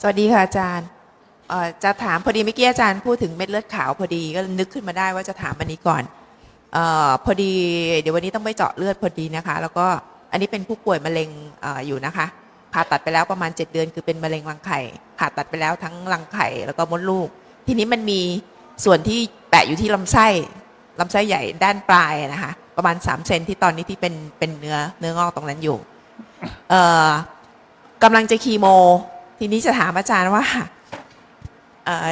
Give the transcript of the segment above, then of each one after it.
สวัสดีค่ะอาจารย์เอ่อจะถามพอดีเมื่อกี้อาจารย์พูดถึงเม็ดเลือดขาวพอดีก็นึกขึ้นมาได้ว่าจะถามอันนี้ก่อนเออพอดีเดี๋ยววันนี้ต้องไปเจาะเลือดพอดีนะคะ แล้วก็อันนี้เป็นผู้ป่วยมะเร็งเอออยู่นะคะผ่าตัดไปแล้วประมาณ 7 เดือน คือเป็นมะเร็งรังไข่ผ่าตัดไปแล้วทั้งรังไข่แล้วก็มดลูก ทีนี้มันมีส่วนที่แปะอยู่ที่ลำไส้ลำไส้ใหญ่ด้านปลายนะคะประมาณ3เซนที่ตอนนี้ที่เป็นเป็นเนื้อเนื้องอกตรงนั้นอยู่เอ่อกำลังจะคีโม ทีนี้จะถามอาจารย์ว่า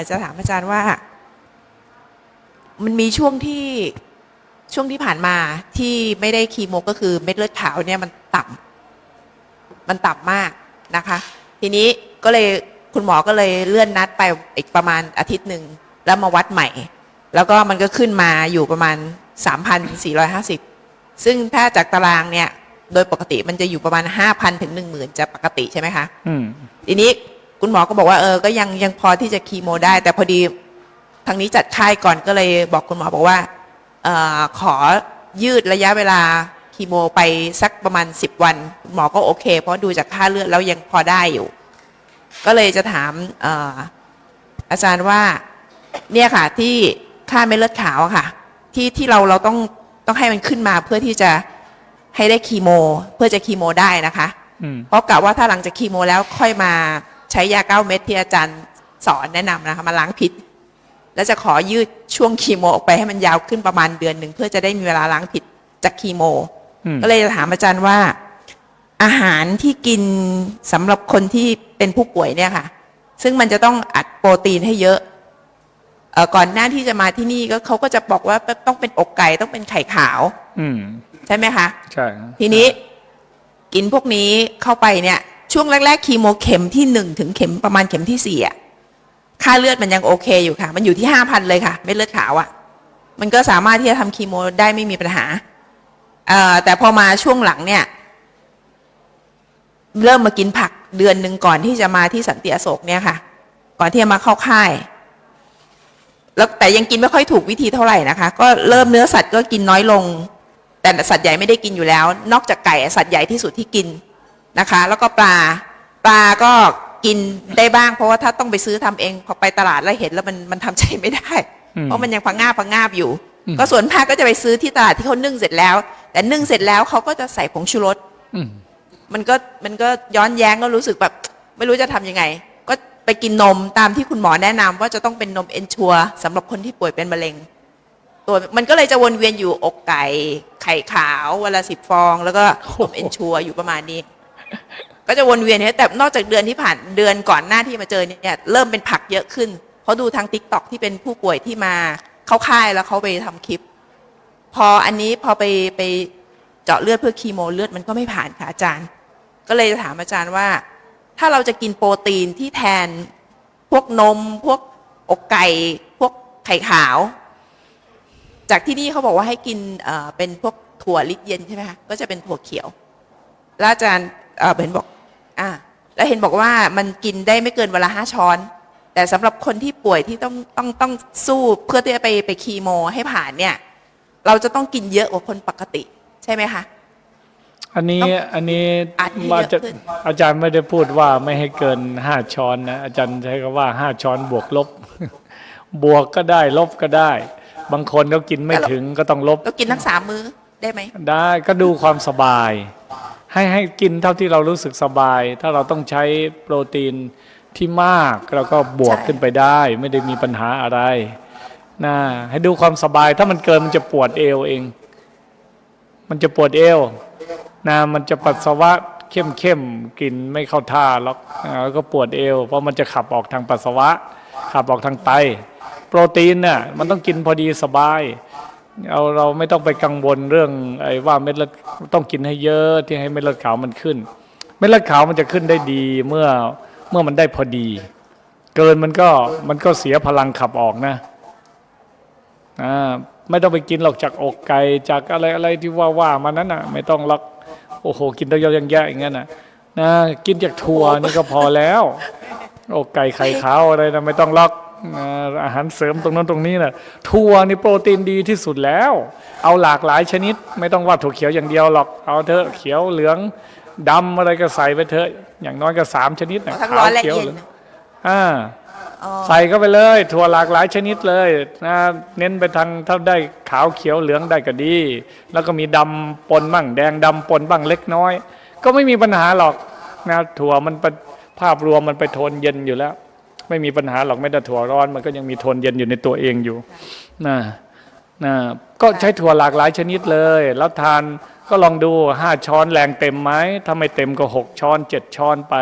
จะถามอาจารย์ว่า มันมีช่วงที่ช่วงที่ผ่านมาที่ไม่ได้คีโมก็คือเม็ดเลือดขาวเนี่ยมันต่ำมันต่ำมากนะคะ ทีนี้ก็เลยคุณหมอก็เลยเลื่อนนัดไปอีกประมาณอาทิตย์หนึ่งแล้วมาวัดใหม่ แล้วก็มันก็ขึ้นมาอยู่ประมาณ 3,450 ซึ่งถ้าจากตารางเนี่ย โดยปกติมันจะอยู่ประมาณ5,000ถึง10,000จะปกติใช่ไหมคะอืม ทีนี้คุณหมอก็บอกว่าเออก็ยังยังพอที่จะคีโมได้ แต่พอดีทางนี้จัดค่ายก่อนก็เลยบอกคุณหมอบอกว่าเออขอยืดระยะเวลาคีโมไปสักประมาณ10วันคุณหมอก็โอเค เพราะดูจากค่าเลือดแล้วยังพอได้อยู่ ก็เลยจะถามเอออาจารย์ว่าเนี่ยค่ะที่ค่าเม็ดเลือดขาวอะค่ะ ที่ที่เราเราต้องต้องให้มันขึ้นมาเพื่อที่จะ ให้ได้คีโม เพื่อจะคีโมได้นะคะ อืม เพราะกะว่าถ้าหลังจากคีโมแล้วค่อยมาใช้ยาเก้าเม็ดที่อาจารย์สอนแนะนำนะคะมาล้างพิษ แล้วจะขอยืดช่วงคีโมออกไปให้มันยาวขึ้นประมาณเดือนหนึ่งเพื่อจะได้มีเวลาล้างพิษจากคีโม อืม ก็เลยจะถามอาจารย์ว่า อาหารที่กินสำหรับคนที่เป็นผู้ป่วยเนี่ยค่ะ ซึ่งมันจะต้องอัดโปรตีนให้เยอะเอ่อ ก่อนหน้าที่จะมาที่นี่ก็เขาก็จะบอกว่าต้องเป็นอกไก่ต้องเป็นไข่ขาว อืม ใช่ไหมคะ ใช่ทีนี้กินพวกนี้เข้าไปเนี่ย ช่วงแรกๆคีโมเข็มที่หนึ่งถึงเข็มประมาณเข็มที่สี่อะค่าเลือดมันยังโอเคอยู่ค่ะ มันอยู่ที่ห้าพันเลยค่ะเม็ดเลือดขาวอะมันก็สามารถที่จะทำคีโมได้ไม่มีปัญหาเอ่อแต่พอมาช่วงหลังเนี่ย เริ่มมากินผักเดือนหนึ่งก่อนที่จะมาที่สันติอโศกเนี่ยค่ะ ก่อนที่จะมาเข้าค่าย แล้วแต่ยังกินไม่ค่อยถูกวิธีเท่าไหร่นะคะ ก็เริ่มเนื้อสัตว์ก็กินน้อยลง แต่สัตว์ใหญ่ไม่ได้กินอยู่แล้ว นอกจากไก่สัตว์ใหญ่ที่สุดที่กินนะคะ แล้วก็ปลาปลาก็กินได้บ้าง เพราะว่าถ้าต้องไปซื้อทำเองพอไปตลาดแล้วเห็นแล้วมันมันทำใจไม่ได้อืมเพราะมันยังพังงาบพังงาบอยู่อืมก็ส่วนมากก็จะไปซื้อที่ตลาดที่เขานึ่งเสร็จแล้ว แต่นึ่งเสร็จแล้วเขาก็จะใส่ผงชูรสอืมมันก็มันก็ย้อนแย้งก็รู้สึกแบบไม่รู้จะทำยังไงก็ ไปกินนมตามที่คุณหมอแนะนำว่าจะต้องเป็นนมเอนชัวสำหรับคนที่ป่วยเป็นมะเร็ง ตัวมันก็เลยจะวนเวียนอยู่อกไก่ไข่ขาววันละสิบฟอง แล้วก็นมเอนชัวอยู่ประมาณนี้ ก็จะวนเวียนเนี่ยแต่นอกจากเดือนที่ผ่านเดือนก่อนหน้าที่มาเจอเนี่ยเริ่มเป็นผักเยอะขึ้น เพราะดูทางทิกตอกที่เป็นผู้ป่วยที่มาเข้าค่ายแล้วเขาไปทำคลิป พออันนี้พอไปไปเจาะเลือดเพื่อคีโมเลือดมันก็ไม่ผ่านค่ะอาจารย์ ก็เลยจะถามอาจารย์ว่า ถ้าเราจะกินโปรตีนที่แทนพวกนม พวกอกไก่ พวกไข่ขาว จากที่นี่เขาบอกว่าให้กินเป็นพวกถั่วลิตเย็นใช่ไหมคะก็จะเป็นถั่วเขียว แล้วอาจารย์เห็นบอกอ่าแล้วเห็นบอกว่ามันกินได้ไม่เกินเวลาห้าช้อน แต่สำหรับคนที่ป่วยที่ต้องต้องต้องสู้เพื่อที่จะไปไปคีโม ให้ผ่านเนี่ย เราจะต้องกินเยอะกว่าคนปกติ ใช่ไหมคะ อันนี้ต้องอันนี้อัดให้มาเยอะจะขึ้นอาจารย์ไม่ได้พูดว่าไม่ให้เกินห้าช้อนนะอาจารย์ใช้คำว่าห้าช้อนบวกลบ บวกก็ได้ลบก็ได้ บางคนเขากินไม่ถึงก็ต้องลบเรากินทั้งสามมื้อได้ไหมได้ก็ดูความสบาย ให้ให้กินเท่าที่เรารู้สึกสบาย ถ้าเราต้องใช้โปรตีนที่มากเราก็บวกใช่ขึ้นไปได้ ไม่ได้มีปัญหาอะไรนะให้ดูความสบายถ้ามันเกินมันจะปวดเอวเอง มันจะปวดเอว นะมันจะปัสสาวะเข้มเข้มกลิ่นไม่เข้าท่าแล้วก็ปวดเอว เพราะมันจะขับออกทางปัสสาวะ ขับออกทางไต โปรตีนน่ะมันต้องกินพอดีสบายเอาเราไม่ต้องไปกังวลเรื่องไอ้ว่าเม็ดเลือดต้องกินให้เยอะที่ให้เม็ดเลือดขาวมันขึ้น เม็ดเลือดขาวมันจะขึ้นได้ดีเมื่อเมื่อมันได้พอดี เกินมันก็มันก็เสียพลังขับออกนะอ่าไม่ต้องไปกินหรอกจากอกไก่จากอะไรอะไรที่ว่าว่ามานั้นน่ะ ไม่ต้องหรอก โอ้โห กินตั้งเยอะยังแยะอย่างนั้นน่ะนะกินจากถั่วนี่ก็พอแล้วอกไก่ไข่ขาวอะไรนะไม่ต้องหรอกอ่าอาหารเสริมตรงนั้นตรงนี้น่ะถั่วนี่โปรตีนดีที่สุดแล้ว เอาหลากหลายชนิด ไม่ต้องว่าถั่วเขียวอย่างเดียวหรอกเอาเถอะเขียวเหลืองดำอะไรก็ใส่ไปเถอะอย่างน้อยก็สามชนิดนะทั้งขาร้อวนและเขียวเย็นเหลืองอ่าอ๋อ ใส่เข้าไปเลยถั่วหลากหลายชนิดเลยนะเน้นไปทางถ้าได้ขาวเขียวเหลืองได้ก็ดี แล้วก็มีดำปนบ้างแดงดำปนบ้างเล็กน้อย ก็ไม่มีปัญหาหรอกนะถั่วมันภาพรวมมันไปโทนเย็นอยู่แล้ว ไม่มีปัญหาหรอกไม่แต่ถั่วร้อน มันก็ยังมีโทนเย็นอยู่ในตัวเองอยู่นะนะก็ใช้ถั่วหลากหลายชนิดเลย แล้วทานก็ลองดูห้าช้อนแรงเต็มไหมถ้าไม่เต็มก็หกช้อนเจ็ดช้อนไป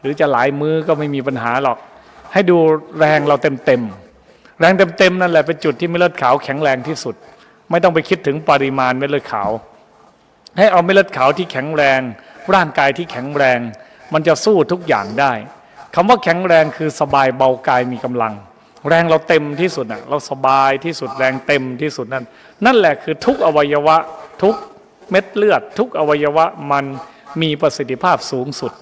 หรือจะหลายมือก็ไม่มีปัญหาหรอก ให้ดูแรงเราเต็มเต็มๆแรงเต็มเต็มๆนั่นแหละเป็นจุดที่เม็ดเลือดขาวแข็งแรงที่สุด ไม่ต้องไปคิดถึงปริมาณเม็ดเลือดขาว ให้เอาเม็ดเลือดขาวที่แข็งแรง ร่างกายที่แข็งแรง มันจะสู้ทุกอย่างได้คำว่าแข็งแรงคือสบายเบากายมีกำลัง แรงเราเต็มที่สุดน่ะเราสบายที่สุดแรงเต็มที่สุดนั่นนั่นแหละคือทุกอวัยวะทุกเม็ดเลือด ทุกอวัยวะมันมีประสิทธิภาพสูงสุด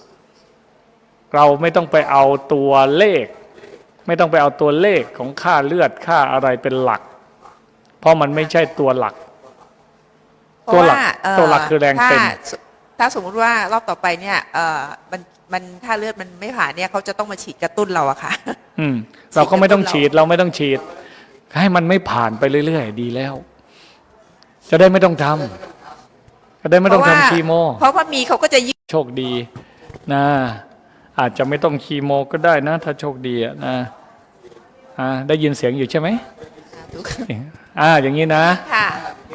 เราไม่ต้องไปเอาตัวเลข ไม่ต้องไปเอาตัวเลขของค่าเลือดค่าอะไรเป็นหลัก เพราะมันไม่ใช่ตัวหลักเพราะตัวหลักาเอ่อตัวหลักคือแรงเต็มถ้าถ้าสมมุติว่ารอบต่อไปเนี่ยเออมันมันถ้าเลือดมันไม่ผ่านเนี่ยเขาจะต้องมาฉีดกระตุ้นเราอะค่ะ อืม เราก็ไม่ต้องฉีดเราไม่ต้องฉีด ให้มันไม่ผ่านไปเรื่อยๆ ดีแล้ว จะได้ไม่ต้องทำจะได้ไม่ต้องเพราะว่าทำคีโม เพราะว่ามีเขาก็จะยืดโชคดีนะ อาจจะไม่ต้องคีโมก็ได้นะ ถ้าโชคดีอะนะอ่าได้ยินเสียงอยู่ใช่ไหมอ่าอย่างนี้นะค่ะ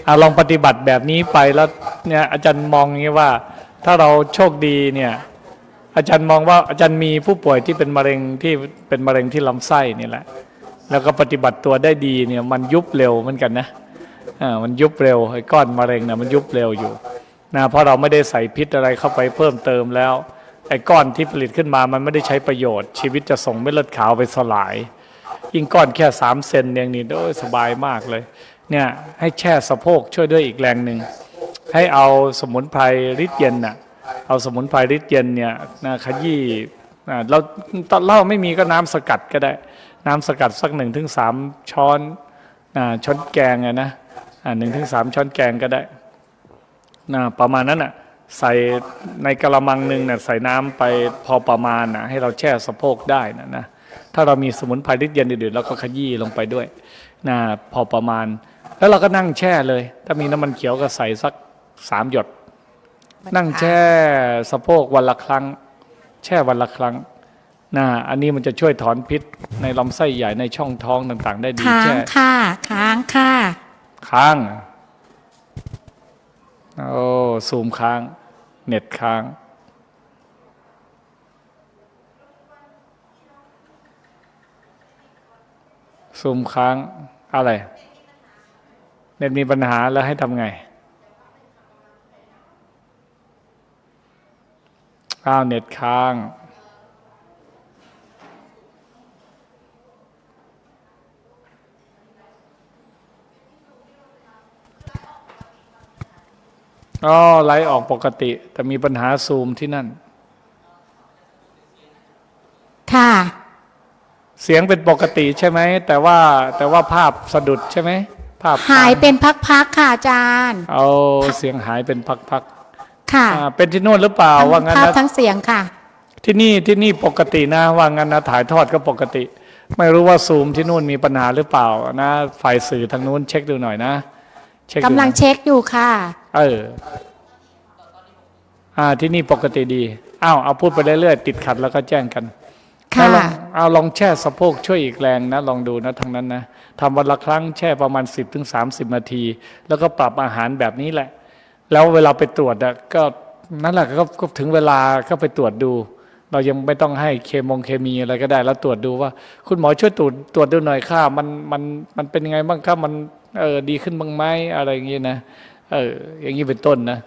อาลองปฏิบัติแบบนี้ไปแล้วเนี่ยอาจารย์มองอย่างนี้ว่า ถ้าเราโชคดีเนี่ยอาจารย์มองว่าอาจารย์มีผู้ป่วยที่เป็นมะเร็งที่เป็นมะเร็งที่ลำไส้นี่แหละ แล้วก็ปฏิบัติตัวได้ดีเนี่ยมันยุบเร็วเหมือนกันนะอ่ามันยุบเร็วไอ้ก้อนมะเร็งนะมันยุบเร็วอยู่นะเพราะเราไม่ได้ใส่พิษอะไรเข้าไปเพิ่มเติมแล้ว ไอ้ก้อนที่ผลิตขึ้นมามันไม่ได้ใช้ประโยชน์ ชีวิตจะส่งเม็ดเลือดขาวไปสลาย ยิ่งก้อนแค่สามเซนเองนี่โอ้ยสบายมากเลย เนี่ยให้แช่สะโพกช่วยด้วยอีกแรงหนึ่งให้เอาสมุนไพรริดเย็นน่ะเอาสมุนไพรริดเย็นเนี่ยนะขยี้อ่เราตอนเหล้าไม่มีก็น้ำสกัดก็ได้ น้ำสกัดสักหนึ่งถึงสามช้อนช้อนแกงอะนะหนึ่งถึงสามช้อนแกงก็ได้นะประมาณนั้นอะ ใส่ในกระมังหนึ่งน่ะใส่น้ำไปพอประมาณนะให้เราแช่สะโพกได้นะนะถ้าเรามีสมุนไพรริดเย็นอื่นๆเราก็ขยี้ลงไปด้วยนะพอประมาณ แล้วเราก็นั่งแช่เลย ถ้ามีน้ำมันเขียวก็ใส่สักสามหยด นั่งแช่สะโพกวันละครั้ง แช่วันละครั้งนะอันนี้มันจะช่วยถอนพิษ ในลำไส้ใหญ่ในช่องท้องต่างๆ ได้ดีค้างแช่ค่ะค้างค่ะค้างโอ้ซูมค้าง เน็ตค้าง ซูมค้างอะไร เน็ตมีปัญหาแล้วให้ทำไง อ้าวเน็ตค้าง อ๋อไลฟ์ออกปกติ แต่มีปัญหาซูมที่นั่น ค่ะ เสียงเป็นปกติใช่ไหม แต่ว่าแต่ว่าภาพสะดุดใช่ไหมภาพหายเป็นพักๆค่ะอาจารย์ เอาเสียงหายเป็นพักค่ะๆอ่าเป็นที่โน่นหรือเปล่าว่างั้นภาพนะทั้งเสียงค่ะ ที่นี่ที่นี่ปกตินะว่างั้นนะถ่ายทอดก็ปกติ ไม่รู้ว่าซูมที่นู่นมีปัญหาหรือเปล่านะฝ่ายสื่อทางนู้นเช็คดูหน่อยนะเช็คดูกำลังหน่อยเช็คอยู่ค่ะ เอออ่าที่นี่ปกติดีอ้าวเอาพูดไปเรื่อยๆติดขัดแล้วก็แจ้งกันค่ะแล้วลองเอาลองแช่สะโพกช่วยอีกแรงนะ ลองดูนะทางนั้นนะทำวันละครั้งแช่ประมาณ 10-30ถึง30 นาที แล้วก็ปรับอาหารแบบนี้แหละ แล้วเวลาไปตรวจอะก็นั่นแหละก็ก็ถึงเวลาก็ไปตรวจดู เรายังไม่ต้องให้เคมงเคมีอะไรก็ได้ แล้วตรวจดูว่า คุณหมอช่วยตรวจตรวจดูหน่อยค่ะมันมันมันเป็นยังไงบ้างครับมันเออดีขึ้นบ้างไหมอะไรอย่างงี้นะ เออ อย่างนี้เป็นต้นนะ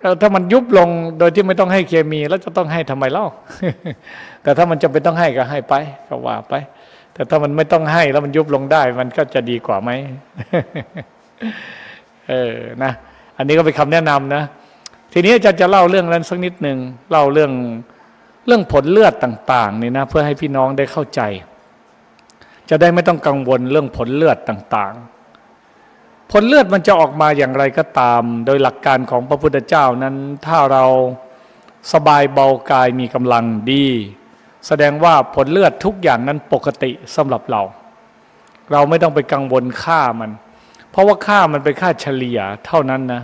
เออถ้ามันยุบลงโดยที่ไม่ต้องให้เคมี แล้วจะต้องให้ทำไมเล่า แต่ถ้ามันจำเป็นต้องให้ก็ให้ไปก็ว่าไป แต่ถ้ามันไม่ต้องให้แล้วมันยุบลงได้ มันก็จะดีกว่าไหมเออนะอันนี้ก็เป็นคำแนะนำนะทีนี้อาจารย์จะเล่าเรื่องนั้นสักนิดหนึ่งเล่าเรื่องเรื่องผลเลือดต่างๆนี่นะเพื่อให้พี่น้องได้เข้าใจ จะได้ไม่ต้องกังวลเรื่องผลเลือดต่างๆ ผลเลือดมันจะออกมาอย่างไรก็ตาม โดยหลักการของพระพุทธเจ้านั้นถ้าเราสบายเบากายมีกำลังดี แสดงว่าผลเลือดทุกอย่างนั้นปกติสำหรับเรา เราไม่ต้องไปกังวลค่ามัน เพราะว่าค่ามันเป็นค่าเฉลี่ยเท่านั้นนะ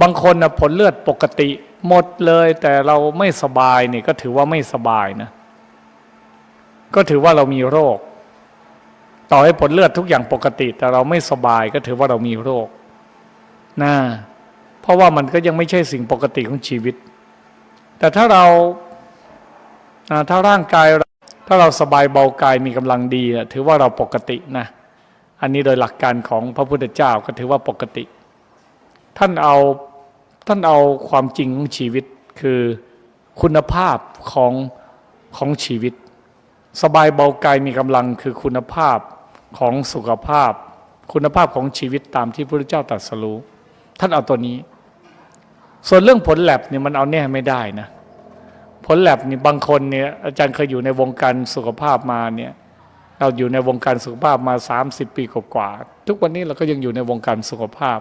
บางคนนะผลเลือดปกติหมดเลยแต่เราไม่สบายเนี่ยก็ถือว่าไม่สบายนะ ก็ถือว่าเรามีโรค ต่อให้ผลเลือดทุกอย่างปกติ แต่เราไม่สบายก็ถือว่าเรามีโรคนะเพราะว่ามันก็ยังไม่ใช่สิ่งปกติของชีวิต แต่ถ้าเราถ้าร่างกายถ้าเราสบายเบากายมีกำลังดีนะถือว่าเราปกตินะอันนี้โดยหลักการของพระพุทธเจ้าก็ถือว่าปกติ ท่านเอาท่านเอาความจริงของชีวิตคือคุณภาพของของชีวิต สบายเบากายมีกำลังคือคุณภาพ ของสุขภาพ คุณภาพของชีวิตตามที่พระพุทธเจ้าตรัสรู้ท่านเอาตัวนี้ ส่วนเรื่องผลแลบเนี่ยมันเอาแน่ไม่ได้นะผลแลบนี่บางคนเนี่ยอาจารย์เคยอยู่ในวงการสุขภาพมาเนี่ยเราอยู่ในวงการสุขภาพมา 30 ปีกว่าทุกวันนี้เราก็ยังอยู่ในวงการสุขภาพ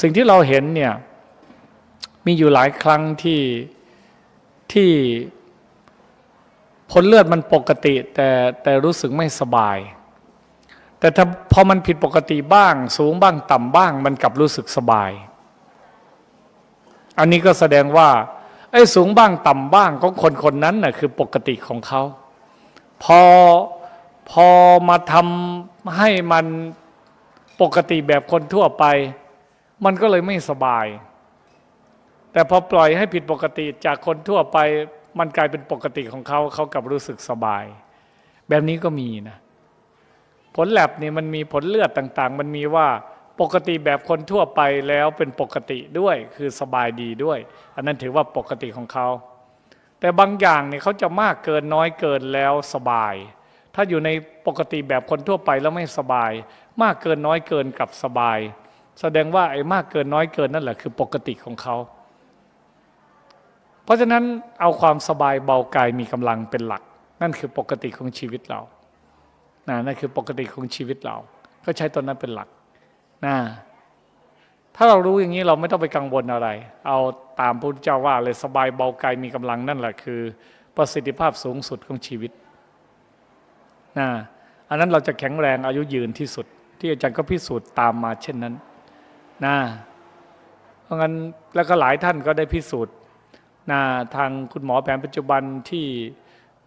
สิ่งที่เราเห็นเนี่ยมีอยู่หลายครั้งที่ที่ผลเลือดมันปกติแต่แต่รู้สึกไม่สบาย แต่ถ้าพอมันผิดปกติบ้าง สูงบ้างต่ำบ้าง มันกลับรู้สึกสบาย อันนี้ก็แสดงว่าไอ้สูงบ้างต่ำบ้างของคนคนนั้นน่ะคือปกติของเขา พอพอมาทำให้มันปกติแบบคนทั่วไป มันก็เลยไม่สบาย แต่พอปล่อยให้ผิดปกติจากคนทั่วไป มันกลายเป็นปกติของเขาเขากลับรู้สึกสบาย แบบนี้ก็มีนะ ผลแลบนี่มันมีผลเลือดต่างๆ มันมีว่าปกติแบบคนทั่วไปแล้วเป็นปกติด้วยคือสบายดีด้วย อันนั้นถือว่าปกติของเขา แต่บางอย่างเนี่ยเขาจะมากเกินน้อยเกินแล้วสบาย ถ้าอยู่ในปกติแบบคนทั่วไปแล้วไม่สบาย มากเกินน้อยเกินกับสบาย แสดงว่าไอ้มากเกินน้อยเกินนั่นแหละคือปกติของเขา เพราะฉะนั้นเอาความสบายเบากายมีกำลังเป็นหลัก นั่นคือปกติของชีวิตเรา นะนั่นคือปกติของชีวิตเรา ก็ใช้ตัวนั้นเป็นหลักนะถ้าเรารู้อย่างนี้เราไม่ต้องไปกังวลอะไร เอาตามพระพุทธเจ้าว่าเลยสบายเบากายมีกำลังนั่นแหละคือ ประสิทธิภาพสูงสุดของชีวิตนะอันนั้นเราจะแข็งแรงอายุยืนที่สุด ที่อาจารย์ก็พิสูจน์ตามมาเช่นนั้นนะเพราะงั้นแล้วก็หลายท่านก็ได้พิสูจน์นะทางคุณหมอแผนปัจจุบันที่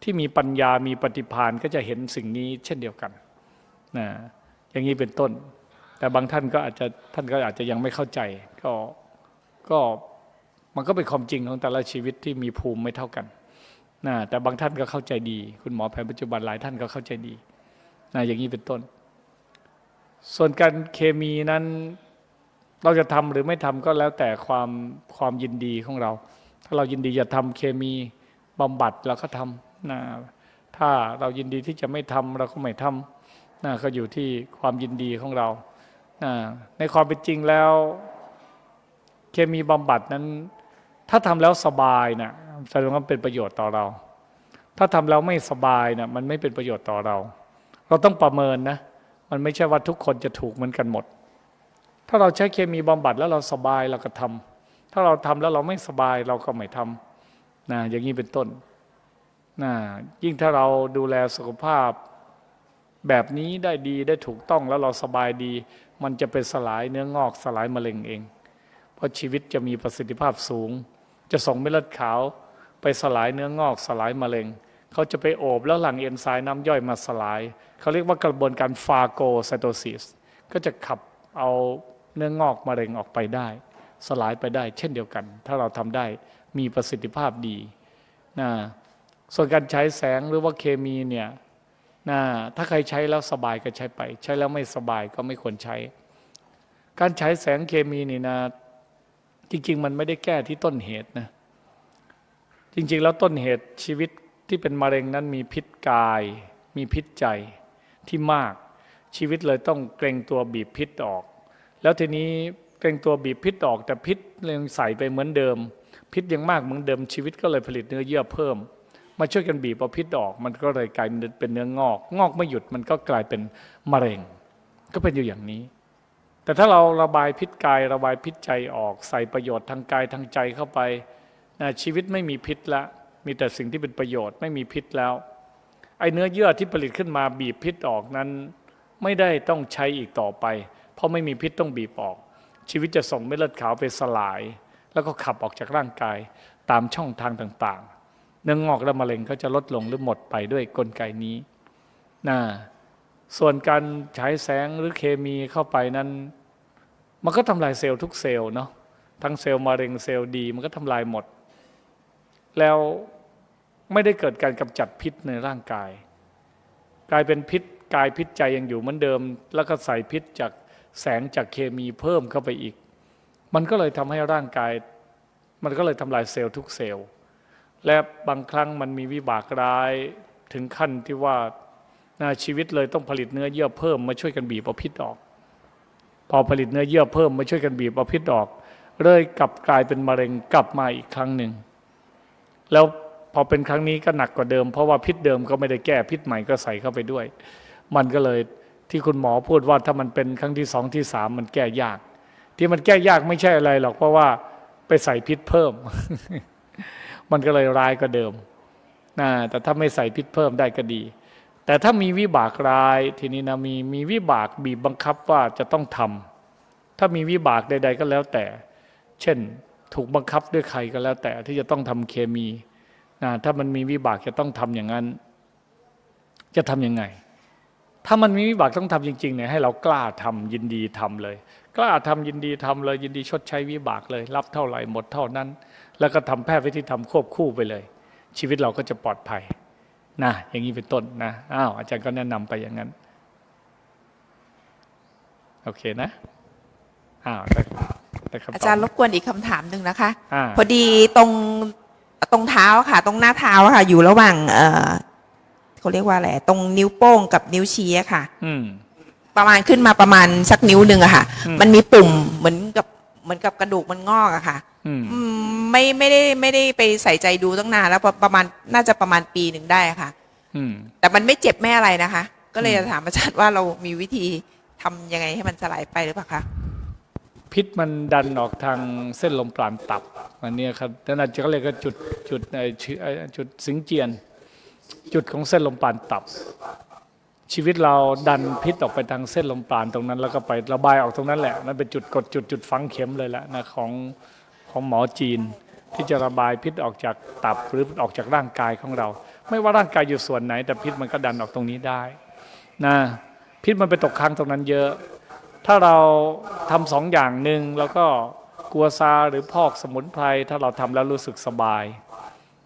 ที่มีปัญญามีปฏิภาณก็จะเห็นสิ่งนี้เช่นเดียวกันนะอย่างนี้เป็นต้น แต่บางท่านก็อาจจะท่านก็อาจจะยังไม่เข้าใจ ก็ก็มันก็เป็นความจริงของแต่ละชีวิตที่มีภูมิไม่เท่ากันนะแต่บางท่านก็เข้าใจดี คุณหมอแผนปัจจุบันหลายท่านก็เข้าใจดีนะอย่างนี้เป็นต้น ส่วนการเคมีนั้นเราจะทำหรือไม่ทำก็แล้วแต่ความความยินดีของเรา ถ้าเรายินดีจะทำเคมีบำบัดเราก็ทำ นะถ้าเรายินดีที่จะไม่ทำเราก็ไม่ทำนะก็อยู่ที่ความยินดีของเรานะในความเป็นจริงแล้ว เคมีบำบัดนั้น ถ้าทำแล้วสบายนะแสดงว่าเป็นประโยชน์ต่อเรา ถ้าทำแล้วไม่สบายนะมันไม่เป็นประโยชน์ต่อเรา เราต้องประเมินนะ มันไม่ใช่ว่าทุกคนจะถูกเหมือนกันหมด ถ้าเราใช้เคมีบำบัดแล้วเราสบายเราก็ทำถ้าเราทำแล้วเราไม่สบายเราก็ไม่ทำนะอย่างนี้เป็นต้น นะยิ่งถ้าเราดูแลสุขภาพแบบนี้ได้ดีได้ถูกต้องแล้วเราสบายดี มันจะเป็นสลายเนื้องอกสลายมะเร็งเอง เพราะชีวิตจะมีประสิทธิภาพสูง จะส่งเม็ดเลือดขาวไปสลายเนื้องอกสลายมะเร็ง เขาจะไปโอบแล้วหลั่งเอนไซม์น้ำย่อยมาสลาย เขาเรียกว่ากระบวนการฟาโกไซโตซิสก็จะขับเอาเนื้องอกมะเร็งออกไปได้ สลายไปได้ เช่นเดียวกัน ถ้าเราทำได้มีประสิทธิภาพดีนะ ส่วนการใช้แสงหรือว่าเคมีเนี่ยนะถ้าใครใช้แล้วสบายก็ใช้ไป ใช้แล้วไม่สบายก็ไม่ควรใช้ การใช้แสงเคมีนี่นะ จริง ๆ มันไม่ได้แก้ที่ต้นเหตุนะจริง ๆ แล้วต้นเหตุชีวิตที่เป็นมะเร็งนั้นมีพิษกาย มีพิษใจที่มากชีวิตเลยต้องเกรงตัวบีบพิษออก แล้วทีนี้เกรงตัวบีบพิษออก แต่พิษยังใส่ไปเหมือนเดิม พิษยังมากเหมือนเดิมชีวิตก็เลยผลิตเนื้อเยื่อเพิ่ม มาช่วยกันบีบเอาพิษออก มันก็เลยกลายเป็นเนื้องอก งอกไม่หยุดมันก็กลายเป็นมะเร็ง ก็เป็นอยู่อย่างนี้ แต่ถ้าเราระบายพิษกายระบายพิษใจออก ใส่ประโยชน์ทางกายทางใจเข้าไปนะชีวิตไม่มีพิษละ มีแต่สิ่งที่เป็นประโยชน์ไม่มีพิษแล้ว ไอ้เนื้อเยื่อที่ผลิตขึ้นมาบีบพิษออกนั้น ไม่ได้ต้องใช้อีกต่อไป เพราะไม่มีพิษต้องบีบออก ชีวิตจะส่งเม็ดเลือดขาวไปสลาย แล้วก็ขับออกจากร่างกายตามช่องทางต่างๆ เนื้องอกและมะเร็งก็จะลดลงหรือหมดไปด้วยกลไกนี้นะส่วนการฉายแสงหรือเคมีเข้าไปนั้น มันก็ทำลายเซลล์ทุกเซลล์เนาะทั้งเซลล์มะเร็งเซลล์ดีมันก็ทำลายหมด แล้วไม่ได้เกิดการกำจัดพิษในร่างกาย กลายเป็นพิษกายพิษใจยังอยู่เหมือนเดิม แล้วก็ใส่พิษจากแสงจากเคมีเพิ่มเข้าไปอีก มันก็เลยทำให้ร่างกาย มันก็เลยทำลายเซลล์ทุกเซลล์ และบางครั้งมันมีวิบากร้ายถึงขั้นที่ว่านาชีวิตเลยต้องผลิตเนื้อเยื่อเพิ่มมาช่วยกันบีบเอาพิษออก พอผลิตเนื้อเยื่อเพิ่มมาช่วยกันบีบเอาพิษออกเลยกลับกลายเป็นมะเร็งกลับมาอีกครั้งหนึ่ง แล้วพอเป็นครั้งนี้ก็หนักกว่าเดิม เพราะว่าพิษเดิมก็ไม่ได้แก้พิษใหม่ก็ใส่เข้าไปด้วย มันก็เลยที่คุณหมอพูดว่าถ้ามันเป็นครั้งที่สองที่สามมันแก้ยาก ที่มันแก้ยากไม่ใช่อะไรหรอกเพราะว่าไปใส่พิษเพิ่ม มันก็เลยร้ายกว่าเดิมนะแต่ถ้าไม่ใส่พิษเพิ่มได้ก็ดี แต่ถ้ามีวิบากร้ายทีนี้นะมีมีวิบากบีบบังคับว่าจะต้องทำถ้ามีวิบากใด ๆ ก็แล้วแต่ เช่นถูกบังคับด้วยใครก็แล้ว แต่ที่จะต้องทำเคมีนะถ้ามันมีวิบากจะต้องทำอย่างนั้น จะทำยังไง ถ้ามันมีวิบากต้องทำจริงๆเนี่ยให้เรากล้าทำยินดีทำเลย กล้าทำยินดีทำเลย ยินดีชดใช้วิบากเลย รับเท่าไหร่หมดเท่านั้น แล้วก็ทำแพทย์วิธีทำควบคู่ไปเลย ชีวิตเราก็จะปลอดภัยนะอย่างนี้เป็นต้นนะอ้าวอาจารย์ก็แนะนำไปอย่างนั้นโอเคนะอ้าวได้ได้คำตอบอาจารย์รบกวนอีกคำถามหนึ่งนะคะอ่าพอดีตรงตรงเท้าค่ะ ตรงหน้าเท้าอะค่ะ อยู่ระหว่าง เอ่อเขาเรียกว่าอะไรตรงนิ้วโป้งกับนิ้วชี้อะค่ะ อืมประมาณขึ้นมาประมาณสักนิ้วหนึ่งอะค่ะอืมมันมีปุ่มเหมือนกับเหมือนกับกระดูกมันงอกอะค่ะ อืมอืม ไม่ไม่ได้ไม่ได้ไปใส่ใจดูตั้งนานแล้วประประมาณน่าจะประมาณปีหนึ่งได้อะค่ะ อืม แต่มันไม่เจ็บไม่อะไรนะคะ ก็เลยอืมจะถามอาจารย์ว่าเรามีวิธีทำยังไงให้มันสลายไปหรือเปล่าคะ พิษมันดันออกทางเส้นลมปราณตับอันเนี้ยครับนั่นอาจจะเรียกว่าจุดจุดไอ้ชื่อไอ้จุดสิงเจียน จุดของเส้นลมปราณตับ ชีวิตเราดันพิษออกไปทางเส้นลมปราณตรงนั้น แล้วก็ไประบายออกตรงนั้นแหละนั่นเป็นจุดกดจุดจุดฝังเข็มเลยแหละนะของ ของหมอจีน ที่จะระบายพิษออกจากตับหรือออกจากร่างกายของเรา ไม่ว่าร่างกายอยู่ส่วนไหน แต่พิษมันก็ดันออกตรงนี้ได้นะพิษมันไปตกค้างตรงนั้นเยอะ ถ้าเราทำสองอย่างหนึ่งแล้วก็กัวซาหรือพอกสมุนไพรถ้าเราทำแล้วรู้สึกสบาย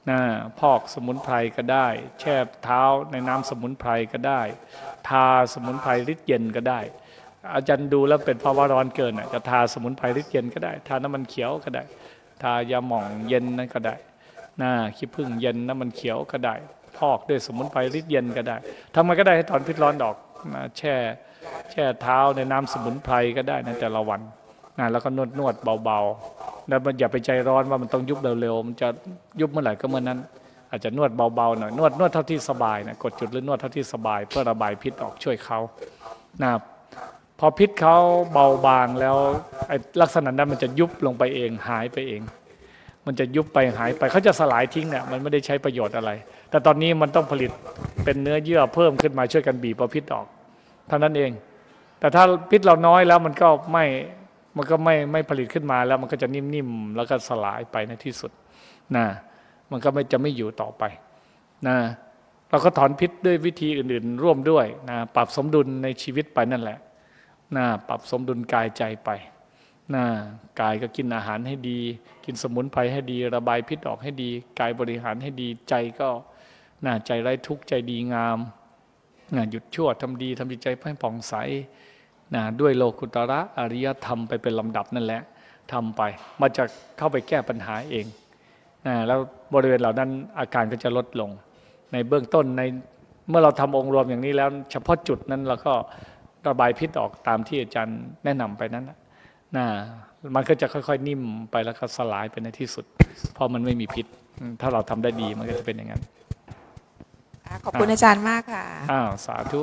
นะพอกสมุนไพรก็ได้ แช่เท้าในน้ำสมุนไพรก็ได้ ทาสมุนไพรฤทธิ์เย็นก็ได้ อาจารย์ดูแล้วเป็นภาวะร้อนเกินอะจะทาสมุนไพรฤทธิ์เย็นก็ได้ ทาน้ำมันเขียวก็ได้ ทายาหม่องเย็นนั่นก็ได้นะขี้ผึ้งเย็นน้ำมันเขียวก็ได้พอกด้วยสมุนไพรฤทธิ์เย็นก็ได้ทำมันก็ได้ให้ถอนพิษร้อนออกนะแช่แช่เท้าในน้ำสมุนไพรก็ได้ในแต่ละวันนะแล้วก็นวดนวดเบาๆแล้วมันอย่าไปใจร้อนว่ามันต้องยุบเร็วๆมันจะยุบเมื่อไหร่ก็เมื่อนั้น อาจจะนวดเบาๆหน่อยนวดนวดเท่าที่สบายนะกดจุดหรือนวดเท่าที่สบาย เพื่อระบายพิษออกช่วยเขานะ พอพิษเขาเบาบางแล้วลักษณะนั้นมันจะยุบลงไปเองหายไปเอง มันจะยุบไปหายไปเขาจะสลายทิ้งเนี่ยมันไม่ได้ใช้ประโยชน์อะไร แต่ตอนนี้มันต้องผลิตเป็นเนื้อเยื่อเพิ่มขึ้นมาช่วยกันบีบเอาพิษออกเท่านั้นเอง แต่ถ้าพิษเราน้อยแล้วมันก็ไม่มันก็ไม่ไม่ผลิตขึ้นมาแล้วมันก็จะนิ่มๆแล้วก็สลายไปในที่สุดนะมันก็ไม่จะไม่อยู่ต่อไปนะเราก็ถอนพิษด้วยวิธีอื่น ๆ ร่วมด้วยนะปรับสมดุลในชีวิตไปนั่นแหละ นะปรับสมดุลกายใจไปนะกายก็กินอาหารให้ดี กินสมุนไพรให้ดี ระบายพิษออกให้ดี กายบริหารให้ดีใจก็นะใจไร้ทุกข์ใจดีงามนะหยุดชั่วทำดีทำจิตใจให้ผ่องใสนะด้วยโลกุตระอริยธรรมไปเป็นลำดับนั่นแหละทำไปมันจะเข้าไปแก้ปัญหาเองนะแล้วบริเวณเหล่านั้นอาการก็จะลดลง ในเบื้องต้นในเมื่อเราทำองค์รวมอย่างนี้แล้ว เฉพาะจุดนั้นเราก็ ระบายพิษออกตามที่อาจารย์แนะนำไปนั้นนะนะมันก็จะค่อย ๆ นิ่มไปแล้วก็สลายไปในที่สุด เพราะมันไม่มีพิษอืมถ้าเราทำได้ดีมันก็จะเป็นอย่างนั้นขอบคุณอาจารย์มากค่ะอ้าวสาธุ